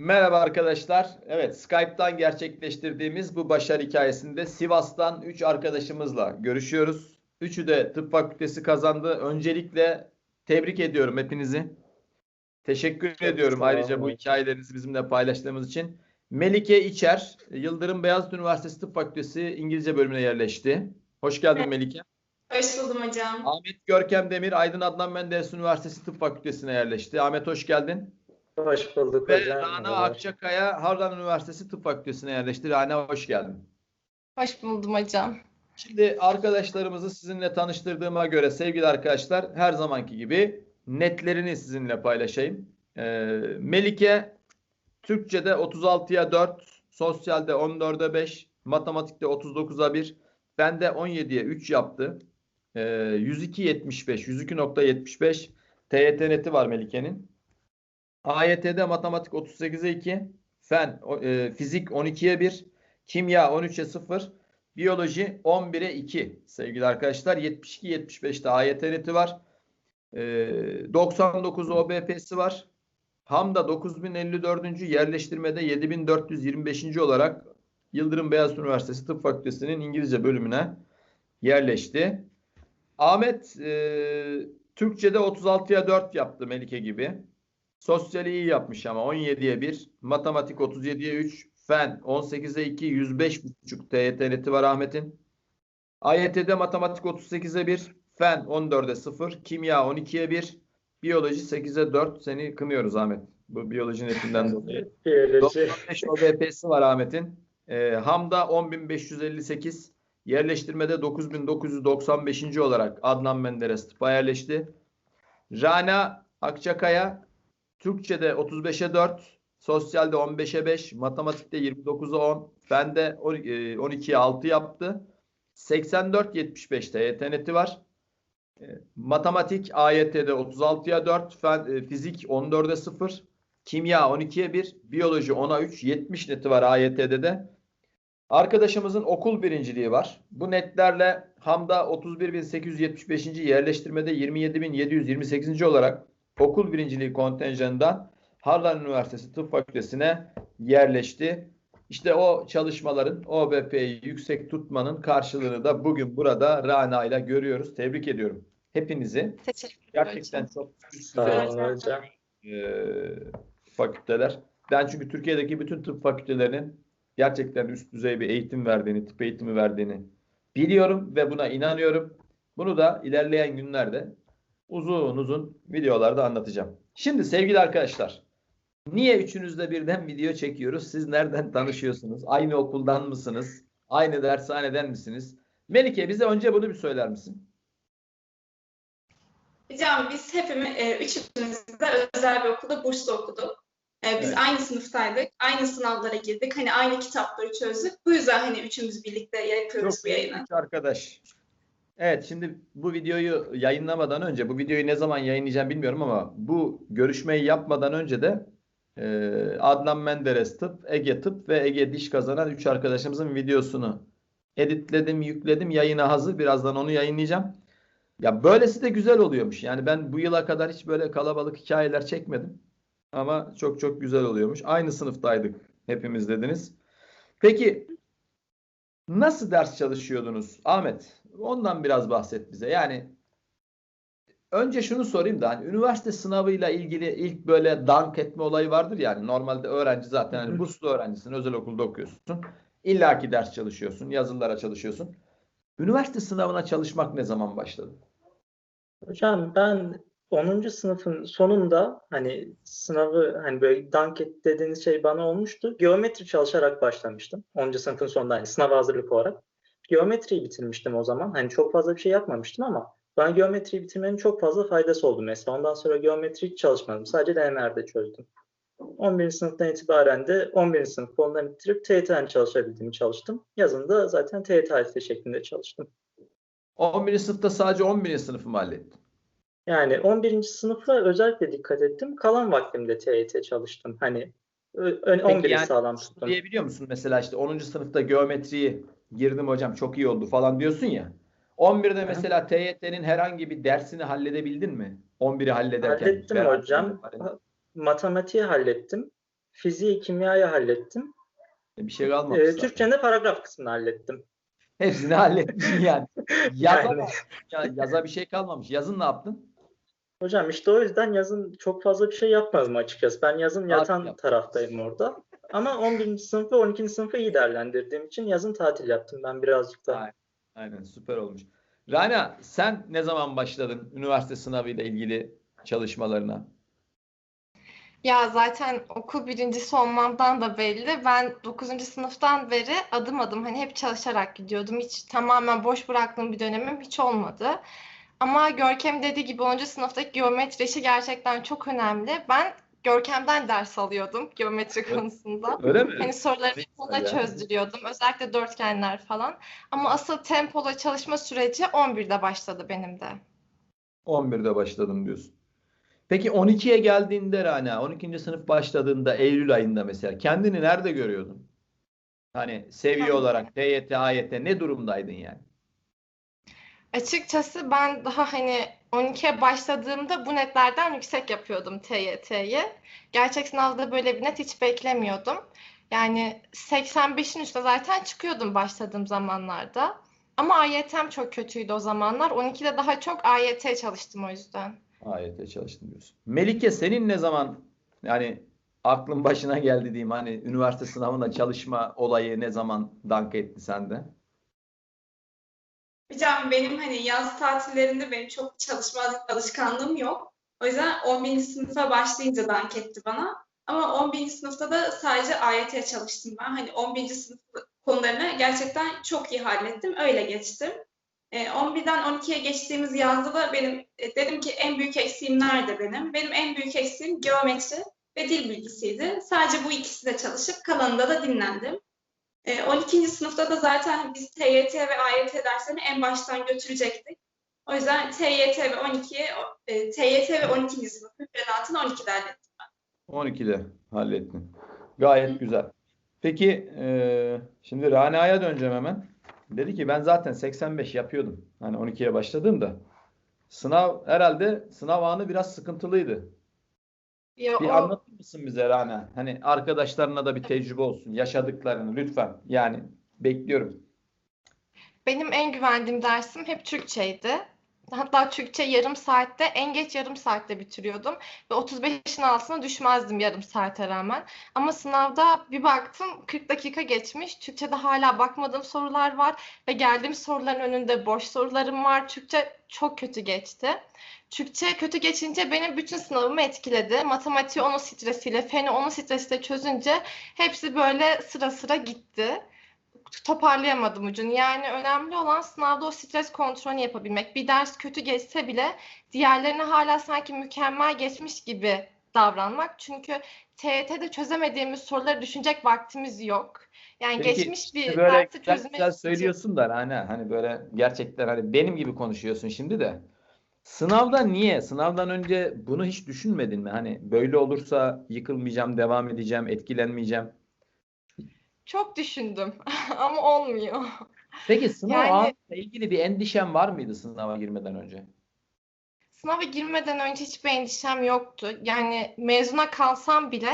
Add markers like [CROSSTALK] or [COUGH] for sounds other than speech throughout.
Merhaba arkadaşlar. Evet, Skype'tan gerçekleştirdiğimiz bu başarı hikayesinde Sivas'tan 3 arkadaşımızla görüşüyoruz. Üçü de tıp fakültesi kazandı. Öncelikle tebrik ediyorum hepinizi. Teşekkür Çok ediyorum ayrıca bu hikayelerinizi bizimle paylaştığımız için. Melike İçer, Yıldırım Beyazıt Üniversitesi Tıp Fakültesi İngilizce bölümüne yerleşti. Hoş geldin Evet. Melike. Hoş buldum hocam. Ahmet Görkem Demir, Aydın Adnan Menderes Üniversitesi Tıp Fakültesine yerleşti. Ahmet hoş geldin. Hoş bulduk Ve hocam. Rana. Akçakaya Harran Üniversitesi Tıp Fakültesine yerleşti. Rana hoş geldin. Hoş buldum hocam. Şimdi arkadaşlarımızı sizinle tanıştırdığıma göre sevgili arkadaşlar her zamanki gibi netlerini sizinle paylaşayım. Ee, Melike Türkçe'de 36'ya 4, sosyalde 14'e 5, matematikte 39'a 1, bende 17'ye 3 yaptı. Ee, 102.75, 102.75 TYT neti var Melike'nin. AYT'de matematik 38'e 2, fen, e, fizik 12'ye 1, kimya 13'e 0, biyoloji 11'e 2 sevgili arkadaşlar. 72-75'te AYT neti var. E, 99 OBP'si var. Hamda 9054. yerleştirmede 7425. olarak Yıldırım Beyazıt Üniversitesi Tıp Fakültesi'nin İngilizce bölümüne yerleşti. Ahmet e, Türkçe'de 36'ya 4 yaptı Melike gibi. Sosyali iyi yapmış ama 17'ye 1. Matematik 37'ye 3. Fen 18'e 2. 105,5 TYT neti var Ahmet'in. AYT'de matematik 38'e 1. Fen 14'e 0. Kimya 12'ye 1. Biyoloji 8'e 4. Seni kınıyoruz Ahmet. Bu biyoloji netinden [LAUGHS] dolayı. Biyoloji. 95 OBP'si var Ahmet'in. Ee, Hamda 10.558. Yerleştirmede 9995. olarak Adnan Menderes tıpa yerleşti. Rana Akçakaya Türkçe'de 35'e 4, sosyalde 15'e 5, matematikte 29'a 10, fende on- e, 12'ye 6 yaptı. 84-75 TYT neti var. E, Matematik AYT'de 36'ya 4, fen, e, fizik 14'e 0, kimya 12'ye 1, biyoloji 10'a 3, 70 neti var AYT'de de. Arkadaşımızın okul birinciliği var. Bu netlerle Hamda 31.875. yerleştirmede 27.728. olarak okul birinciliği kontenjanından Harlan Üniversitesi Tıp Fakültesine yerleşti. İşte o çalışmaların OBP'yi yüksek tutmanın karşılığını da bugün burada Rana ile görüyoruz. Tebrik ediyorum hepinizi. Teşekkür ederim Gerçekten hocam. çok hocam. e, fakülteler. Ben çünkü Türkiye'deki bütün tıp fakültelerinin gerçekten üst düzey bir eğitim verdiğini, tıp eğitimi verdiğini biliyorum ve buna inanıyorum. Bunu da ilerleyen günlerde uzun uzun videolarda anlatacağım. Şimdi sevgili arkadaşlar, niye üçünüzle birden video çekiyoruz? Siz nereden tanışıyorsunuz? Aynı okuldan mısınız? Aynı dershaneden misiniz? Melike bize önce bunu bir söyler misin? Hocam biz hepimiz, e, üçümüz de özel bir okulda burslu okuduk. E, biz Evet. aynı sınıftaydık, aynı sınavlara girdik, hani aynı kitapları çözdük. Bu yüzden hani üçümüz birlikte yapıyoruz Çok bu yayını. arkadaş. Evet şimdi bu videoyu yayınlamadan önce bu videoyu ne zaman yayınlayacağım bilmiyorum ama bu görüşmeyi yapmadan önce de e, Adnan Menderes Tıp, Ege Tıp ve Ege Diş kazanan 3 arkadaşımızın videosunu editledim, yükledim. Yayına hazır. Birazdan onu yayınlayacağım. Ya böylesi de güzel oluyormuş. Yani ben bu yıla kadar hiç böyle kalabalık hikayeler çekmedim. Ama çok çok güzel oluyormuş. Aynı sınıftaydık hepimiz dediniz. Peki Nasıl ders çalışıyordunuz Ahmet? Ondan biraz bahset bize. Yani önce şunu sorayım da hani üniversite sınavıyla ilgili ilk böyle dank etme olayı vardır yani normalde öğrenci zaten hani burslu öğrencisin özel okulda okuyorsun. İlla ki ders çalışıyorsun, yazılılara çalışıyorsun. Üniversite sınavına çalışmak ne zaman başladı? Hocam ben 10. sınıfın sonunda hani sınavı hani böyle dank et dediğiniz şey bana olmuştu. Geometri çalışarak başlamıştım. 10. sınıfın sonunda hani sınav hazırlık olarak. Geometriyi bitirmiştim o zaman. Hani çok fazla bir şey yapmamıştım ama bana geometriyi bitirmenin çok fazla faydası oldu mesela. Ondan sonra geometri hiç çalışmadım. Sadece denemelerde çözdüm. 11. sınıftan itibaren de 11. sınıf konularını bitirip TYT'den çalışabildiğimi çalıştım. Yazında zaten TYT şeklinde çalıştım. 11. sınıfta sadece 11. sınıfı mı hallettin? Yani 11. sınıfa özellikle dikkat ettim. Kalan vaktimde TYT çalıştım. Hani ö- ön- Peki 11'i yani sağlam tuttum. Diyebiliyor musun mesela işte 10. sınıfta geometriyi girdim hocam çok iyi oldu falan diyorsun ya. 11'de mesela TYT'nin herhangi bir dersini halledebildin mi? 11'i hallederken. Hallettim hocam. halledin. Matematiği hallettim. Fiziği, kimyayı hallettim. Bir şey kalmamış. Ee, zaten. Türkçenin de paragraf kısmını hallettim. Hepsini hallettin yani. [LAUGHS] Yaza, Yani. ya, yaza bir şey kalmamış. Yazın ne yaptın? Hocam işte o yüzden yazın çok fazla bir şey yapmadım açıkçası. Ben yazın yatan yaptın. taraftayım orada. Ama 11. sınıf ve 12. sınıfı iyi değerlendirdiğim için yazın tatil yaptım ben birazcık da. Aynen. Aynen süper olmuş. Rana sen ne zaman başladın üniversite sınavıyla ilgili çalışmalarına? Ya zaten okul birincisi olmamdan da belli. Ben 9. sınıftan beri adım adım hani hep çalışarak gidiyordum. Hiç tamamen boş bıraktığım bir dönemim hiç olmadı. Ama Görkem dediği gibi 10. sınıftaki geometri işi gerçekten çok önemli. Ben Görkem'den ders alıyordum geometri konusunda. Öyle mi? Hani soruları ona güzel ya. çözdürüyordum. Özellikle dörtgenler falan. Ama asıl tempolu çalışma süreci 11'de başladı benim de. 11'de başladım diyorsun. Peki 12'ye geldiğinde Rana, 12. sınıf başladığında Eylül ayında mesela kendini nerede görüyordun? Hani seviye Tamam. olarak TYT, AYT ne durumdaydın yani? Açıkçası ben daha hani 12'ye başladığımda bu netlerden yüksek yapıyordum TYT'yi. Gerçek sınavda böyle bir net hiç beklemiyordum. Yani 85'in üstüne zaten çıkıyordum başladığım zamanlarda. Ama AYT'm çok kötüydü o zamanlar. 12'de daha çok AYT çalıştım o yüzden. AYT çalıştın diyorsun. Melike senin ne zaman yani aklın başına geldi diyeyim hani üniversite sınavında çalışma olayı ne zaman dank etti sende? Hocam benim hani yaz tatillerinde benim çok çalışma alışkanlığım yok. O yüzden 11. sınıfa başlayınca dank etti bana. Ama 11. sınıfta da sadece AYT çalıştım ben. Hani 11. sınıf konularını gerçekten çok iyi hallettim. Öyle geçtim. E, 11'den 12'ye geçtiğimiz yazda da benim e, dedim ki en büyük eksiğim nerede benim? Benim en büyük eksiğim geometri ve dil bilgisiydi. Sadece bu ikisine çalışıp kalanında da dinlendim. E, 12. sınıfta da zaten biz TYT ve AYT derslerini en baştan götürecektik. O yüzden TYT ve 12'ye e, TYT ve 12. sınıf müfredatını 12'de hallettim. 12'de hallettin. Gayet güzel. Peki eee, şimdi Rana'ya döneceğim hemen. Dedi ki ben zaten 85 yapıyordum. Hani 12'ye başladığımda. Sınav herhalde sınav anı biraz sıkıntılıydı. Ya Bir o anlatır mısın bize Rana? Hani arkadaşlarına da bir tecrübe olsun. Yaşadıklarını lütfen. Yani bekliyorum. benim en güvendiğim dersim hep Türkçeydi. Hatta Türkçe yarım saatte, en geç yarım saatte bitiriyordum. Ve 35'in altına düşmezdim yarım saate rağmen. Ama sınavda bir baktım 40 dakika geçmiş. Türkçe'de hala bakmadığım sorular var. Ve geldiğim soruların önünde boş sorularım var. Türkçe çok kötü geçti. Türkçe kötü geçince benim bütün sınavımı etkiledi. Matematiği onun stresiyle, feni onun stresiyle çözünce hepsi böyle sıra sıra gitti toparlayamadım ucunu. Yani önemli olan sınavda o stres kontrolünü yapabilmek. Bir ders kötü geçse bile diğerlerine hala sanki mükemmel geçmiş gibi davranmak. Çünkü TYT'de çözemediğimiz soruları düşünecek vaktimiz yok. Yani Peki, geçmiş bir böyle dersi güzel çözmek güzel söylüyorsun da Rana hani böyle gerçekten hani benim gibi konuşuyorsun şimdi de. Sınavda niye? Sınavdan önce bunu hiç düşünmedin mi? Hani böyle olursa yıkılmayacağım, devam edeceğim, etkilenmeyeceğim. Çok düşündüm [LAUGHS] ama olmuyor. Peki sınav Yani- ilgili bir endişen var mıydı sınava girmeden önce? Sınava girmeden önce hiçbir endişem yoktu. Yani mezuna kalsam bile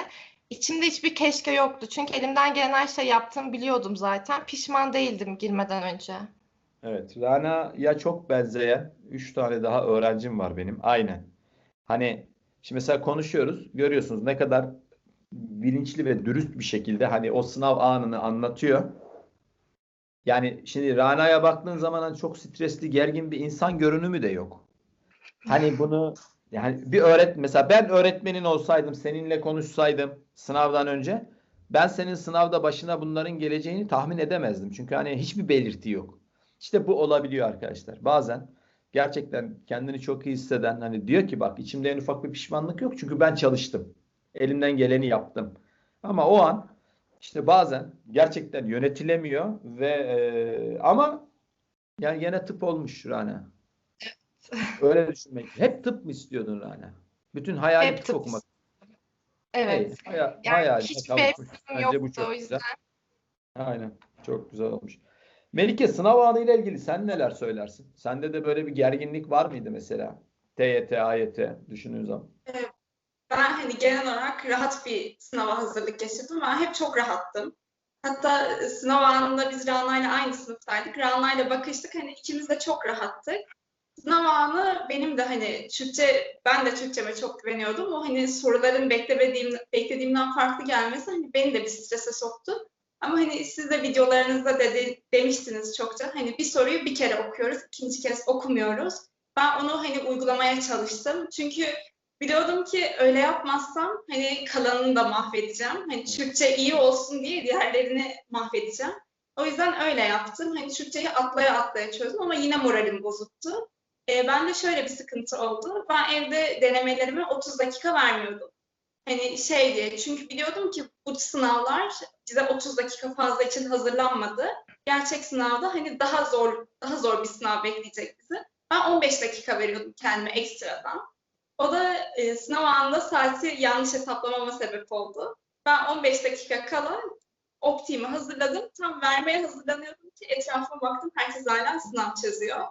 içimde hiçbir keşke yoktu. Çünkü elimden gelen her şeyi yaptığımı biliyordum zaten. Pişman değildim girmeden önce. Evet, Rana'ya çok benzeyen 3 tane daha öğrencim var benim. Aynen. Hani şimdi mesela konuşuyoruz. Görüyorsunuz ne kadar bilinçli ve dürüst bir şekilde hani o sınav anını anlatıyor. Yani şimdi Rana'ya baktığın zaman hani çok stresli, gergin bir insan görünümü de yok. Hani bunu yani bir öğret mesela ben öğretmenin olsaydım, seninle konuşsaydım sınavdan önce ben senin sınavda başına bunların geleceğini tahmin edemezdim. Çünkü hani hiçbir belirti yok. İşte bu olabiliyor arkadaşlar. Bazen gerçekten kendini çok iyi hisseden hani diyor ki bak içimde en ufak bir pişmanlık yok çünkü ben çalıştım. Elimden geleni yaptım. Ama o an işte bazen gerçekten yönetilemiyor ve e, ama yani gene tıp olmuş Rana. Öyle düşünmek. Hep tıp mı istiyordun Rana? Bütün hayali Hep tıp tıp okumak. Evet. Hey, haya- Yani hiçbir kavuşmuş. hevsim Bence bu yoktu çok o güzel. yüzden. Aynen. Çok güzel olmuş. Melike sınav anıyla ilgili sen neler söylersin? Sende de böyle bir gerginlik var mıydı mesela? TYT, AYT düşündüğün zaman. ben genel olarak rahat bir sınava hazırlık geçirdim. Ben hep çok rahattım. Hatta sınav anında biz Rana'yla aynı sınıftaydık. Rana'yla bakıştık. Hani ikimiz de çok rahattık. Sınav anı benim de hani Türkçe, ben de Türkçeme çok güveniyordum. O hani soruların beklemediğim, beklediğimden farklı gelmesi hani beni de bir strese soktu. Ama hani siz de videolarınızda dedi, demiştiniz çokça. Hani bir soruyu bir kere okuyoruz, ikinci kez okumuyoruz. Ben onu hani uygulamaya çalıştım. Çünkü biliyordum ki öyle yapmazsam hani kalanını da mahvedeceğim. Hani Türkçe iyi olsun diye diğerlerini mahvedeceğim. O yüzden öyle yaptım. Hani Türkçeyi atlaya atlaya çözdüm ama yine moralim bozuktu. Ee, ben de şöyle bir sıkıntı oldu. Ben evde denemelerime 30 dakika vermiyordum. Hani şey diye çünkü biliyordum ki bu sınavlar bize 30 dakika fazla için hazırlanmadı. Gerçek sınavda hani daha zor daha zor bir sınav bekleyecek bizi. Ben 15 dakika veriyordum kendime ekstradan. O da e, sınav anında saati yanlış hesaplamama sebep oldu. Ben 15 dakika kala optiğimi hazırladım. Tam vermeye hazırlanıyordum ki etrafıma baktım herkes hala sınav çözüyor.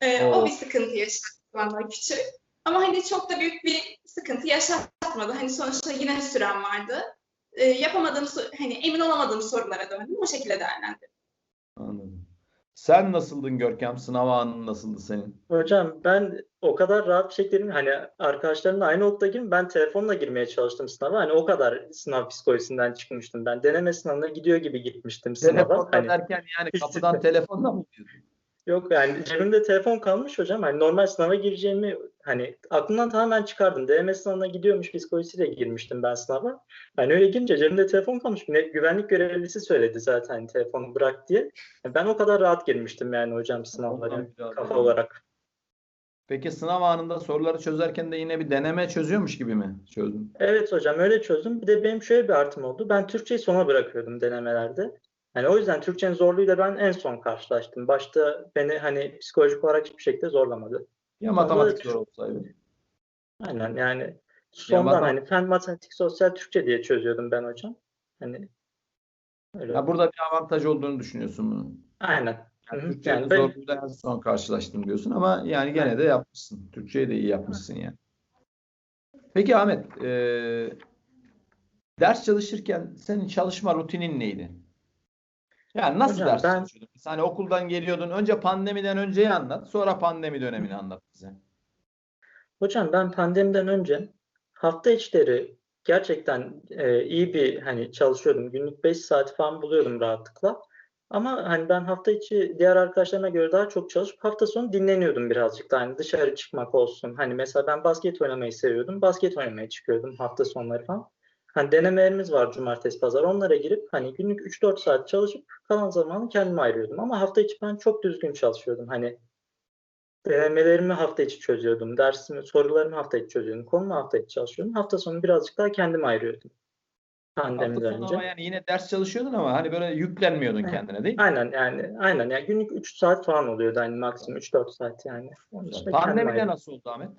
E, o bir sıkıntı yaşattı bana küçük. Ama hani çok da büyük bir sıkıntı yaşatmadı. Hani sonuçta yine sürem vardı. E, yapamadığım, hani emin olamadığım sorulara döndüm. O şekilde değerlendirdim. Anladım. Sen nasıldın Görkem? Sınav anın nasıldı senin? Hocam ben o kadar rahat bir şekilde. Hani arkadaşlarımla aynı girdim. Ben telefonla girmeye çalıştım sınava. Hani o kadar sınav psikolojisinden çıkmıştım. Ben deneme sınavına gidiyor gibi gitmiştim sınava. Telefonla Hani derken yani kapıdan telefonla mı gidiyordun? yok yani cebimde telefon kalmış hocam. Hani normal sınava gireceğimi hani aklımdan tamamen çıkardım. Deneme sınavına gidiyormuş psikolojisiyle girmiştim ben sınava. Hani öyle girince cebimde telefon kalmış. Güvenlik görevlisi söyledi zaten hani telefonu bırak diye. Yani ben o kadar rahat girmiştim yani hocam sınavlara kafa olarak. Peki sınav anında soruları çözerken de yine bir deneme çözüyormuş gibi mi çözdün? Evet hocam öyle çözdüm. Bir de benim şöyle bir artım oldu. Ben Türkçeyi sona bırakıyordum denemelerde. Hani o yüzden Türkçenin zorluğuyla ben en son karşılaştım. Başta beni hani psikolojik olarak hiçbir şekilde zorlamadı. Ya matematik zor olsaydı. Aynen yani sondan matematik- hani fen, matematik, sosyal, Türkçe diye çözüyordum ben hocam. Hani öyle. Ha, burada bir avantaj olduğunu düşünüyorsun bunun. Aynen. Yani. Türkçeyle Yani ben- zorluğuyla en son karşılaştım diyorsun ama yani gene de yapmışsın. Türkçeyi de iyi yapmışsın yani. Peki Ahmet, e, ders çalışırken senin çalışma rutinin neydi? Yani nasıl Hocam ders ben- çalışıyordun? Hani okuldan geliyordun. Önce pandemiden önceyi anlat. Sonra pandemi dönemini anlat bize. Hocam ben pandemiden önce hafta içleri gerçekten e, iyi bir hani çalışıyordum. Günlük 5 saat falan buluyordum rahatlıkla. Ama hani ben hafta içi diğer arkadaşlarıma göre daha çok çalışıp hafta sonu dinleniyordum birazcık da. Hani dışarı çıkmak olsun. Hani mesela ben basket oynamayı seviyordum. Basket oynamaya çıkıyordum hafta sonları falan. Hani denemelerimiz var cumartesi pazar. Onlara girip hani günlük 3-4 saat çalışıp kalan zamanı kendime ayırıyordum. Ama hafta içi ben çok düzgün çalışıyordum. Hani Denemelerimi hafta içi çözüyordum. Dersimi, sorularımı hafta içi çözüyordum. Konumu hafta içi çalışıyordum. Hafta sonu birazcık daha kendime ayırıyordum. Pandemiden önce. ama yani yine ders çalışıyordun ama hani böyle yüklenmiyordun Evet. kendine değil mi? Aynen yani aynen yani günlük 3 saat falan oluyordu hani maksimum 3-4 saat yani. Pandemide nasıl oldu Ahmet?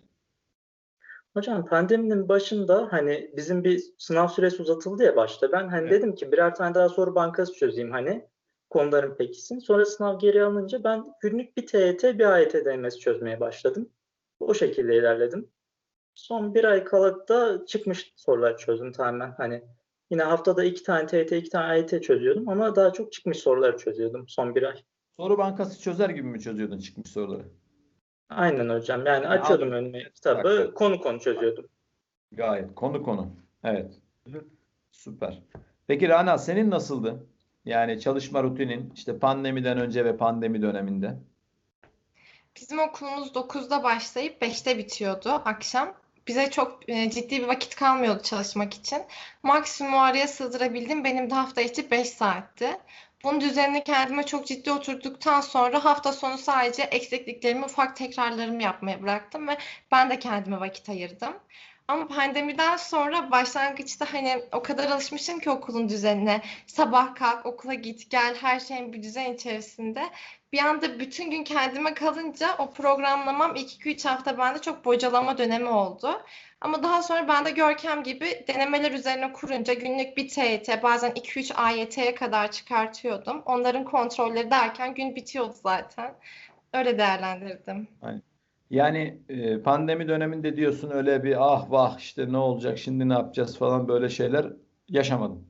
Hocam pandeminin başında hani bizim bir sınav süresi uzatıldı ya başta. Ben hani Evet. dedim ki birer tane daha soru bankası çözeyim hani konuların pekişsin. Sonra sınav geri alınca ben günlük bir TYT bir AYT denemesi çözmeye başladım. O şekilde ilerledim. Son bir ay kala da çıkmış sorular çözdüm tamamen. Hani yine haftada iki tane TYT, iki tane AYT çözüyordum ama daha çok çıkmış soruları çözüyordum son bir ay. Soru bankası çözer gibi mi çözüyordun çıkmış soruları? Aynen hocam. Yani açıyordum önüme kitabı, Bak. konu konu çözüyordum. Gayet konu konu. Evet. Süper. Peki Rana senin nasıldı? Yani çalışma rutinin işte pandemiden önce ve pandemi döneminde. Bizim okulumuz 9'da başlayıp 5'te bitiyordu akşam. Bize çok e, ciddi bir vakit kalmıyordu çalışmak için. Maksimum araya sığdırabildim. Benim de hafta içi 5 saatti. Bunun düzenini kendime çok ciddi oturduktan sonra hafta sonu sadece eksikliklerimi, ufak tekrarlarımı yapmaya bıraktım ve ben de kendime vakit ayırdım. Ama pandemiden sonra başlangıçta hani o kadar alışmışım ki okulun düzenine. Sabah kalk, okula git, gel, her şeyin bir düzen içerisinde. Bir anda bütün gün kendime kalınca o programlamam ilk 2-3 hafta bende çok bocalama dönemi oldu. Ama daha sonra ben de Görkem gibi denemeler üzerine kurunca günlük bir TYT, bazen 2-3 AYT'ye kadar çıkartıyordum. Onların kontrolleri derken gün bitiyordu zaten. Öyle değerlendirdim. Yani e, pandemi döneminde diyorsun öyle bir ah vah işte ne olacak şimdi ne yapacağız falan böyle şeyler yaşamadım.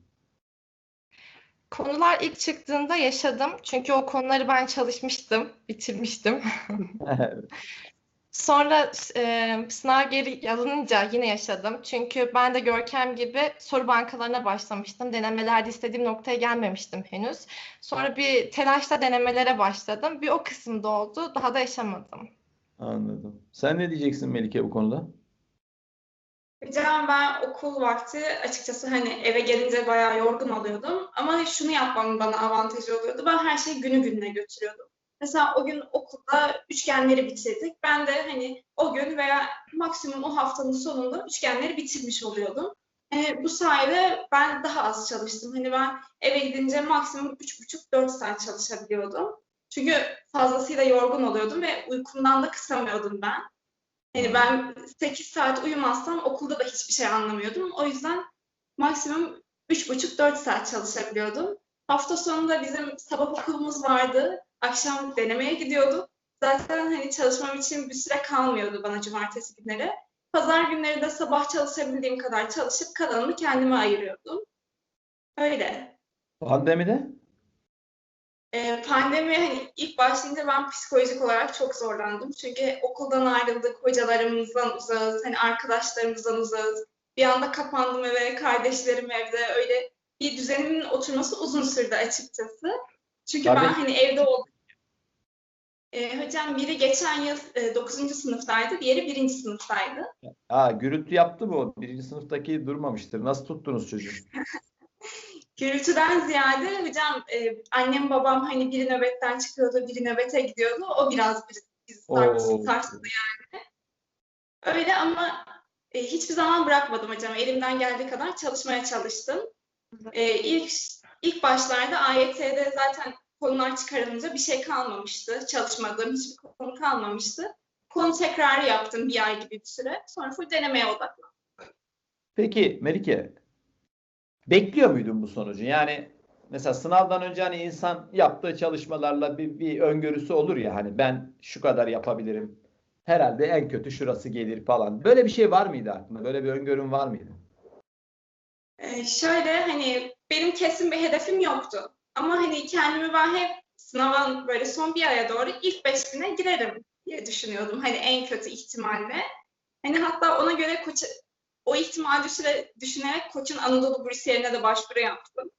Konular ilk çıktığında yaşadım. Çünkü o konuları ben çalışmıştım, bitirmiştim. [LAUGHS] [LAUGHS] Sonra e, sınav geri alınınca yine yaşadım. Çünkü ben de Görkem gibi soru bankalarına başlamıştım. Denemelerde istediğim noktaya gelmemiştim henüz. Sonra bir telaşla denemelere başladım. Bir o kısımda oldu. Daha da yaşamadım. Anladım. Sen ne diyeceksin Melike bu konuda? Hocam ben okul vakti açıkçası hani eve gelince bayağı yorgun oluyordum. Ama şunu yapmam bana avantajı oluyordu. Ben her şeyi günü gününe götürüyordum. Mesela o gün okulda üçgenleri bitirdik. Ben de hani o gün veya maksimum o haftanın sonunda üçgenleri bitirmiş oluyordum. Hani bu sayede ben daha az çalıştım. Hani ben eve gidince maksimum 3,5-4 saat çalışabiliyordum. Çünkü fazlasıyla yorgun oluyordum ve uykumdan da kısamıyordum ben. Yani ben 8 saat uyumazsam okulda da hiçbir şey anlamıyordum. O yüzden maksimum 3,5-4 saat çalışabiliyordum. Hafta sonunda bizim sabah okulumuz vardı. Akşam denemeye gidiyorduk. Zaten hani çalışmam için bir süre kalmıyordu bana cumartesi günleri. Pazar günleri de sabah çalışabildiğim kadar çalışıp kalanını kendime ayırıyordum. Öyle. Pandemide? Ee, pandemi hani ilk başlayınca ben psikolojik olarak çok zorlandım. Çünkü okuldan ayrıldık, hocalarımızdan uzağız, hani arkadaşlarımızdan uzağız. Bir anda kapandım eve, kardeşlerim evde. Öyle bir düzenimin oturması uzun sürdü açıkçası. Çünkü ben Kardeş- hani evde oldum. Ee, hocam biri geçen yıl 9. sınıftaydı, diğeri 1. sınıftaydı. Aa, gürültü yaptı mı o? Birinci sınıftaki durmamıştır. Nasıl tuttunuz çocuğu? [LAUGHS] Gürültüden ziyade hocam e, annem babam hani biri nöbetten çıkıyordu, biri nöbete gidiyordu. O biraz bizi, Oo. sarstı yani. Öyle ama e, hiçbir zaman bırakmadım hocam. Elimden geldiği kadar çalışmaya çalıştım. E, ilk ilk başlarda AYT'de zaten konular çıkarılınca bir şey kalmamıştı. Çalışmadığım hiçbir konu kalmamıştı. Konu tekrarı yaptım bir ay gibi bir süre. Sonra full denemeye odaklandım. Peki Melike, bekliyor muydun bu sonucu? Yani mesela sınavdan önce hani insan yaptığı çalışmalarla bir, bir öngörüsü olur ya hani ben şu kadar yapabilirim. Herhalde en kötü şurası gelir falan. Böyle bir şey var mıydı aklında? Böyle bir öngörün var mıydı? Ee, şöyle hani benim kesin bir hedefim yoktu. Ama hani kendimi ben hep sınava böyle son bir aya doğru ilk beş bine girerim diye düşünüyordum. Hani en kötü ihtimalle. Hani hatta ona göre koça, o ihtimal düşüre, düşünerek koçun Anadolu Bursiyeri'ne de başvuru yaptım.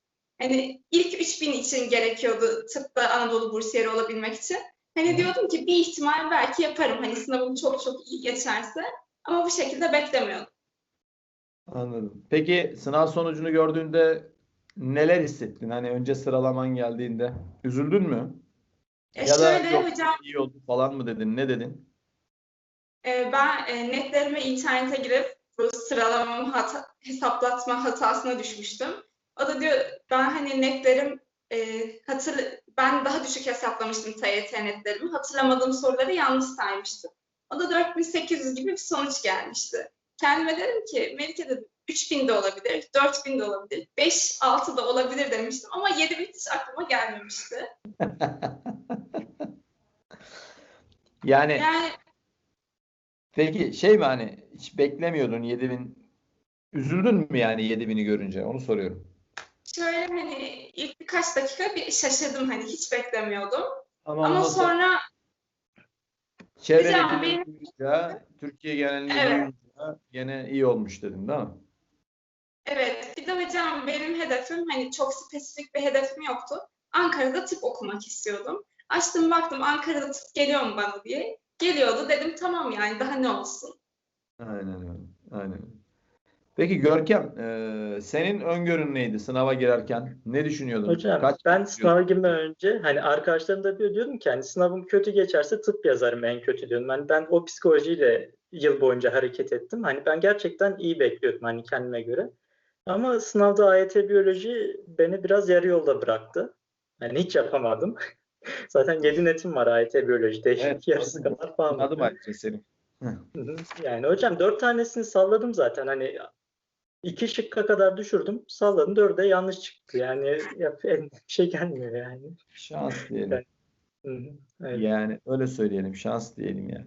Hani ilk 3000 için gerekiyordu tıpta Anadolu Bursiyeri olabilmek için. Hani diyordum ki bir ihtimal belki yaparım. Hani sınavım çok çok iyi geçerse. Ama bu şekilde beklemiyordum. Anladım. Peki sınav sonucunu gördüğünde neler hissettin? Hani önce sıralaman geldiğinde üzüldün mü? E Ya da şöyle yok hocam iyi oldu falan mı dedin? Ne dedin? Ee, ben e, netlerime internete girip bu sıralamamı hata, hesaplatma hatasına düşmüştüm. O da diyor ben hani netlerim e, hatır, ben daha düşük hesaplamıştım TYT netlerimi. Hatırlamadığım soruları yanlış saymıştım. O da 4800 gibi bir sonuç gelmişti. Kendime dedim ki Melike dedim 3000 de olabilir, 4000 de olabilir, 5 6 da olabilir demiştim ama 7000 hiç aklıma gelmemişti. [LAUGHS] Yani Yani peki şey mi hani hiç beklemiyordun 7000 üzüldün mü yani 7000'i görünce? Onu soruyorum. şöyle hani ilk birkaç dakika bir şaşırdım hani hiç beklemiyordum. Ama Ama sonra Hocam benim- Türkiye genelini Evet. gene iyi olmuş dedin değil mi? Evet, bir de hocam benim hedefim hani çok spesifik bir hedefim yoktu. Ankara'da tıp okumak istiyordum. Açtım baktım Ankara'da tıp geliyor mu bana diye. Geliyordu dedim tamam yani daha ne olsun. Aynen öyle. Aynen. Peki Görkem, eee, senin öngörün neydi sınava girerken? Ne düşünüyordun? Hocam Kaç ben sınava girmeden önce hani arkadaşlarım da diyor diyordum ki hani sınavım kötü geçerse tıp yazarım en kötü diyordum. Hani ben o psikolojiyle yıl boyunca hareket ettim. Hani ben gerçekten iyi bekliyordum hani kendime göre. Ama sınavda AYT biyoloji beni biraz yarı yolda bıraktı. Hani hiç yapamadım. [LAUGHS] Zaten 7 netim var AYT biyolojide. Evet, [LAUGHS] Yarısı anladım. kadar falan. Anladım ayrıca seni. Hı hı. Yani hocam dört tanesini salladım zaten. Hani iki şıkka kadar düşürdüm. Salladım. Dörde yanlış çıktı. Yani yap, [LAUGHS] bir şey gelmiyor yani. Şans diyelim. Hı hı. Evet. Yani öyle söyleyelim. Şans diyelim yani.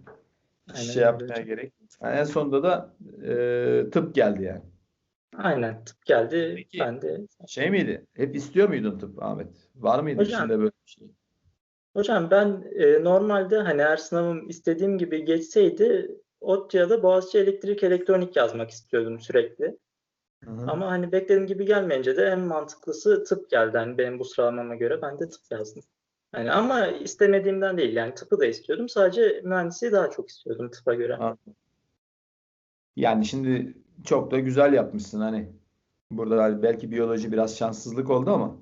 Aynen şey yapmaya hocam. gerek. Yani en sonunda da e, tıp geldi yani. Aynen tıp geldi. Peki. Ben de Şey miydi? Hep istiyor muydun tıp Ahmet? Var mıydı Hocam. içinde böyle bir şey? Hocam ben e, normalde hani eğer sınavım istediğim gibi geçseydi ODTÜ ya da Boğaziçi Elektrik Elektronik yazmak istiyordum sürekli. Hı hı. Ama hani beklediğim gibi gelmeyince de en mantıklısı tıp geldi. Hani benim bu sıralamama göre ben de tıp yazdım. Yani ama istemediğimden değil yani tıpı da istiyordum. Sadece mühendisliği daha çok istiyordum tıpa göre. Ha. Yani şimdi çok da güzel yapmışsın hani. Burada belki biyoloji biraz şanssızlık oldu ama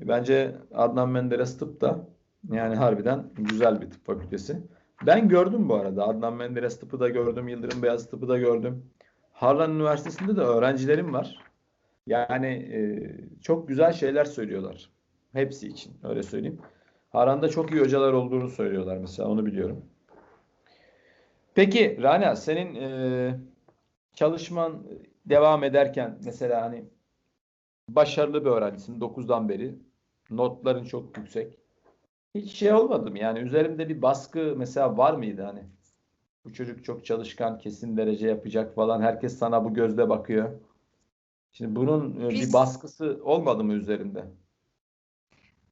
bence Adnan Menderes tıp da yani harbiden güzel bir tıp fakültesi. Ben gördüm bu arada. Adnan Menderes tıpı da gördüm. Yıldırım Beyazıt tıpı da gördüm. Harlan Üniversitesi'nde de öğrencilerim var. Yani e, çok güzel şeyler söylüyorlar. Hepsi için öyle söyleyeyim. Harran'da çok iyi hocalar olduğunu söylüyorlar mesela onu biliyorum. Peki Rana senin e, çalışman devam ederken mesela hani başarılı bir öğrencisin 9'dan beri notların çok yüksek. Hiç şey olmadı mı? Yani üzerimde bir baskı mesela var mıydı hani? Bu çocuk çok çalışkan, kesin derece yapacak falan. Herkes sana bu gözle bakıyor. Şimdi bunun e, bir Biz- baskısı olmadı mı üzerinde?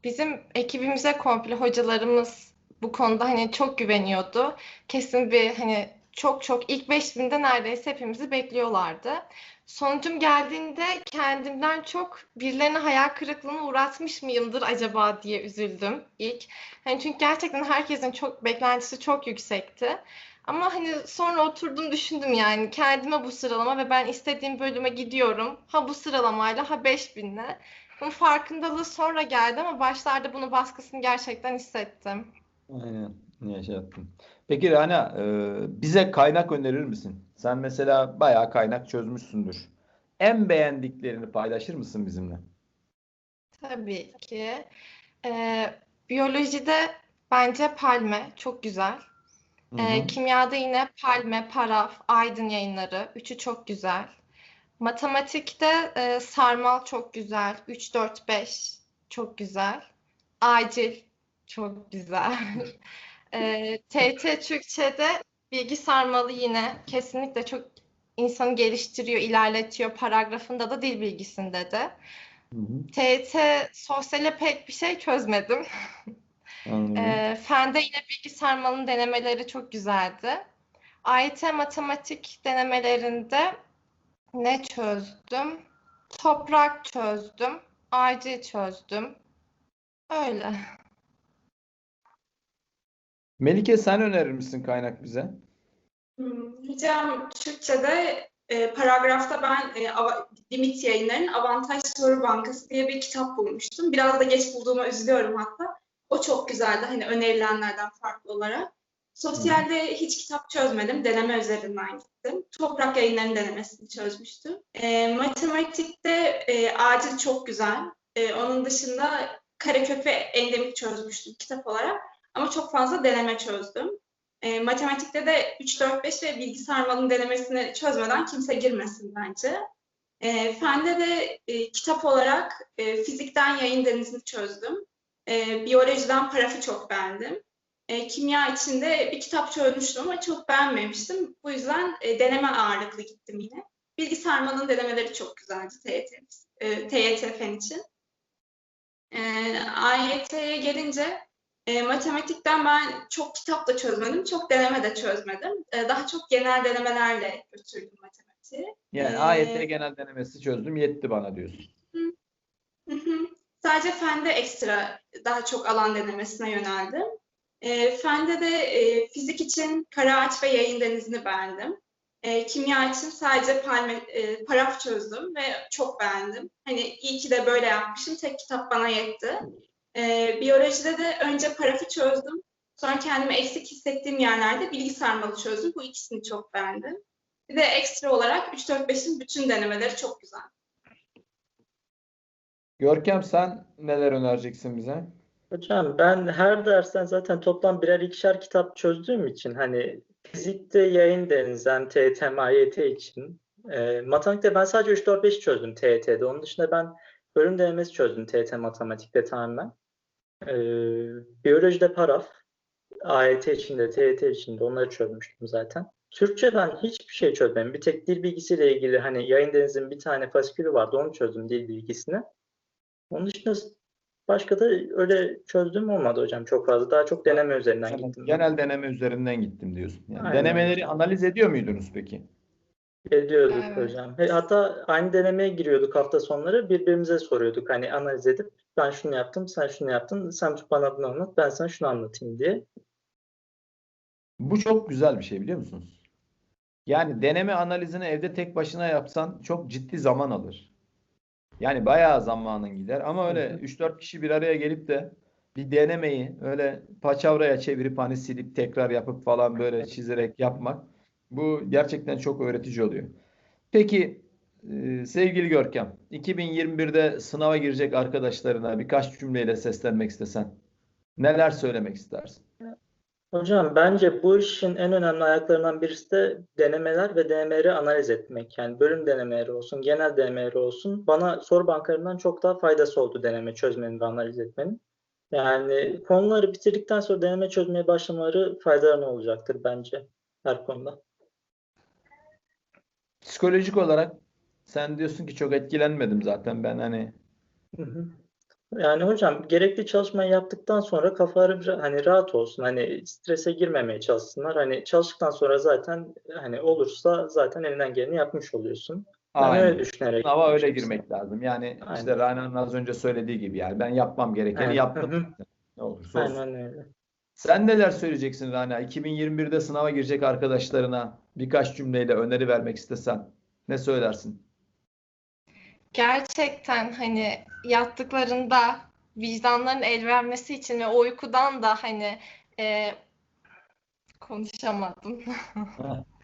Bizim ekibimize komple hocalarımız bu konuda hani çok güveniyordu. Kesin bir hani çok çok ilk 5000'de neredeyse hepimizi bekliyorlardı. Sonucum geldiğinde kendimden çok birilerine hayal kırıklığına uğratmış mıyımdır acaba diye üzüldüm ilk. Hani çünkü gerçekten herkesin çok beklentisi çok yüksekti. Ama hani sonra oturdum düşündüm yani kendime bu sıralama ve ben istediğim bölüme gidiyorum. Ha bu sıralamayla ha 5000'le. Bunun farkındalığı sonra geldi ama başlarda bunun baskısını gerçekten hissettim. Aynen. Yaşattım. Peki Rana, e, bize kaynak önerir misin? Sen mesela bayağı kaynak çözmüşsündür. En beğendiklerini paylaşır mısın bizimle? Tabii ki. Ee, biyolojide bence Palme çok güzel. Hı Ee, hı. kimyada yine Palme, Paraf, Aydın yayınları. Üçü çok güzel. Matematikte e, Sarmal çok güzel. 3, 4, 5 çok güzel. Acil çok güzel. [LAUGHS] Ee, TT Türkçe'de Bilgi Sarmalı yine kesinlikle çok insanı geliştiriyor, ilerletiyor. Paragrafında da dil bilgisinde de. Hı hı. TYT sosyale pek bir şey çözmedim. [LAUGHS] Ee, Fende yine bilgi sarmalının denemeleri çok güzeldi. AYT matematik denemelerinde ne çözdüm? Toprak çözdüm. Acil çözdüm. Öyle. Melike sen önerir misin kaynak bize? Hmm, Hocam Türkçe'de e, paragrafta ben e, Ava- Limit Yayınları'nın Avantaj Soru Bankası diye bir kitap bulmuştum. Biraz da geç bulduğuma üzülüyorum hatta. O çok güzeldi hani önerilenlerden farklı olarak. Sosyalde hiç kitap çözmedim. Deneme üzerinden gittim. Toprak Yayınları'nın denemesini çözmüştüm. E, matematikte e, acil çok güzel. E, onun dışında karekök ve endemik çözmüştüm kitap olarak. Ama çok fazla deneme çözdüm. E, matematikte de 3, 4, 5 ve bilgi sarmalının denemesini çözmeden kimse girmesin bence. E, fende de e, kitap olarak e, fizikten yayın denizini çözdüm. E, biyolojiden parafı çok beğendim. E, kimya için de bir kitap çözmüştüm ama çok beğenmemiştim. Bu yüzden e, deneme ağırlıklı gittim yine. Bilgi sarmalının denemeleri çok güzeldi TYT, e, TYT fen için. E, AYT'ye gelince e, matematikten ben çok kitap da çözmedim, çok deneme de çözmedim. E, daha çok genel denemelerle götürdüm matematiği. Yani Ee, AYT genel denemesi çözdüm yetti bana diyorsun. Hı hı. Sadece fende ekstra daha çok alan denemesine yöneldim. E, fende de e, fizik için kara ağaç ve yayın denizini beğendim. E, kimya için sadece palme, e, paraf çözdüm ve çok beğendim. Hani iyi ki de böyle yapmışım. Tek kitap bana yetti. E, biyolojide de önce parafı çözdüm. Sonra kendimi eksik hissettiğim yerlerde bilgi sarmalı çözdüm. Bu ikisini çok beğendim. Bir de ekstra olarak 3-4-5'in bütün denemeleri çok güzel. Görkem sen neler önereceksin bize? Hocam ben her dersten zaten toplam birer ikişer kitap çözdüğüm için hani fizikte yayın deniz hem TYT hem AYT için. E, matematikte ben sadece 3, 4, 5 çözdüm TYT'de. Onun dışında ben bölüm denemesi çözdüm TYT matematikte tamamen. E, biyolojide paraf. AYT içinde, TYT içinde onları çözmüştüm zaten. Türkçeden hiçbir şey çözmedim. Bir tek dil bilgisiyle ilgili hani yayın denizin bir tane fasikülü vardı. Onu çözdüm dil bilgisini. Onun dışında başka da öyle çözdüğüm olmadı hocam çok fazla. Daha çok deneme üzerinden Genel, gittim. genel deneme üzerinden gittim diyorsun. Yani Aynen. denemeleri analiz ediyor muydunuz peki? Ediyorduk Evet. hocam. Hatta aynı denemeye giriyorduk hafta sonları. Birbirimize soruyorduk. Hani analiz edip ben şunu yaptım, sen şunu yaptın. Sen bana bunu anlat, ben sana şunu anlatayım diye. Bu çok güzel bir şey biliyor musunuz? Yani deneme analizini evde tek başına yapsan çok ciddi zaman alır. Yani bayağı zamanın gider ama öyle Hı hı. 3-4 kişi bir araya gelip de bir denemeyi öyle paçavraya çevirip hani silip tekrar yapıp falan böyle çizerek yapmak bu gerçekten çok öğretici oluyor. Peki e, sevgili Görkem 2021'de sınava girecek arkadaşlarına birkaç cümleyle seslenmek istesen neler söylemek istersin? Hocam bence bu işin en önemli ayaklarından birisi de denemeler ve denemeleri analiz etmek. Yani bölüm denemeleri olsun, genel denemeleri olsun. Bana soru bankalarından çok daha faydası oldu deneme çözmenin ve analiz etmenin. Yani konuları bitirdikten sonra deneme çözmeye başlamaları faydalarına olacaktır bence her konuda. Psikolojik olarak sen diyorsun ki çok etkilenmedim zaten ben hani Hı hı. Yani hocam gerekli çalışmayı yaptıktan sonra kafaları bir- hani rahat olsun. Hani strese girmemeye çalışsınlar. Hani çalıştıktan sonra zaten hani olursa zaten elinden geleni yapmış oluyorsun. Ben aynen. öyle düşünerek Sınava öyle gitmiştim. girmek lazım. Yani Aynen. işte Rana'nın az önce söylediği gibi yani ben yapmam gerekeni Aynen. yaptım. Hı. Ne olursa olsun. Aynen öyle. Sen neler söyleyeceksin Rana? 2021'de sınava girecek arkadaşlarına birkaç cümleyle öneri vermek istesen ne söylersin? Gerçekten hani yattıklarında vicdanların el vermesi için ve uykudan da hani e, konuşamadım.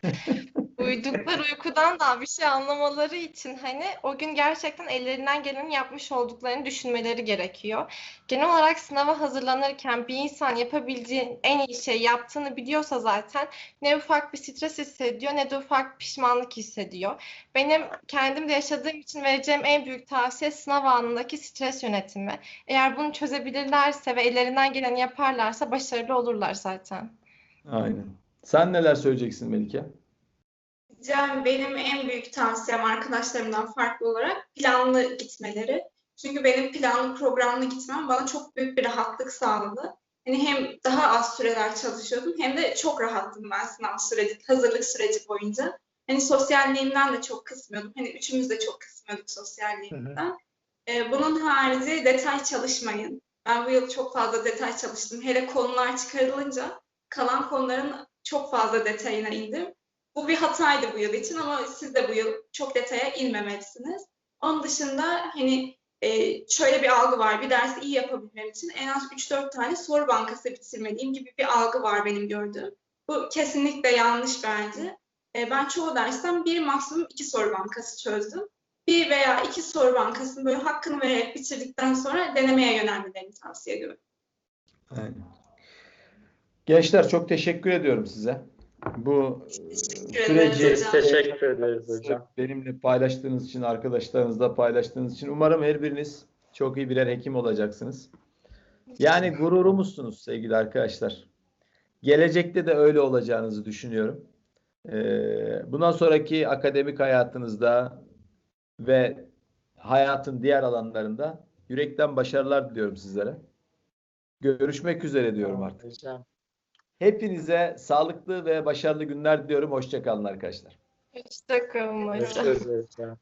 [LAUGHS] Uydukları uykudan da bir şey anlamaları için hani o gün gerçekten ellerinden geleni yapmış olduklarını düşünmeleri gerekiyor. Genel olarak sınava hazırlanırken bir insan yapabileceğin en iyi şey yaptığını biliyorsa zaten ne ufak bir stres hissediyor ne de ufak pişmanlık hissediyor. Benim kendim de yaşadığım için vereceğim en büyük tavsiye sınav anındaki stres yönetimi. Eğer bunu çözebilirlerse ve ellerinden geleni yaparlarsa başarılı olurlar zaten. Aynen. Sen neler söyleyeceksin Melike? Can benim en büyük tavsiyem arkadaşlarımdan farklı olarak planlı gitmeleri. Çünkü benim planlı programlı gitmem bana çok büyük bir rahatlık sağladı. Hani hem daha az süreler çalışıyordum hem de çok rahattım ben sınav süreci, hazırlık süreci boyunca. Hani sosyalliğimden de çok kısmıyordum. Hani üçümüz de çok kısmıyorduk sosyalliğimizden. Ee, bunun harici detay çalışmayın. Ben bu yıl çok fazla detay çalıştım. Hele konular çıkarılınca kalan konuların çok fazla detayına indim. Bu bir hataydı bu yıl için ama siz de bu yıl çok detaya inmemelisiniz. Onun dışında hani e, şöyle bir algı var. Bir dersi iyi yapabilmem için en az 3-4 tane soru bankası bitirmeliyim gibi bir algı var benim gördüğüm. Bu kesinlikle yanlış bence. E, ben çoğu dersten bir maksimum iki soru bankası çözdüm. Bir veya iki soru bankasını böyle hakkını vererek bitirdikten sonra denemeye yönelmelerini tavsiye ediyorum. Aynen. Gençler çok teşekkür ediyorum size. Bu e, Teşekkür ederiz süreci hocam. Teşekkür ederiz hocam. benimle paylaştığınız için, arkadaşlarınızla paylaştığınız için umarım her biriniz çok iyi birer hekim olacaksınız. Yani gururumuzsunuz sevgili arkadaşlar. Gelecekte de öyle olacağınızı düşünüyorum. Ee, bundan sonraki akademik hayatınızda ve hayatın diğer alanlarında yürekten başarılar diliyorum sizlere. Görüşmek üzere diyorum artık. Hocam. Hepinize sağlıklı ve başarılı günler diliyorum. Hoşçakalın arkadaşlar. Hoşçakalın hocam. Hocam.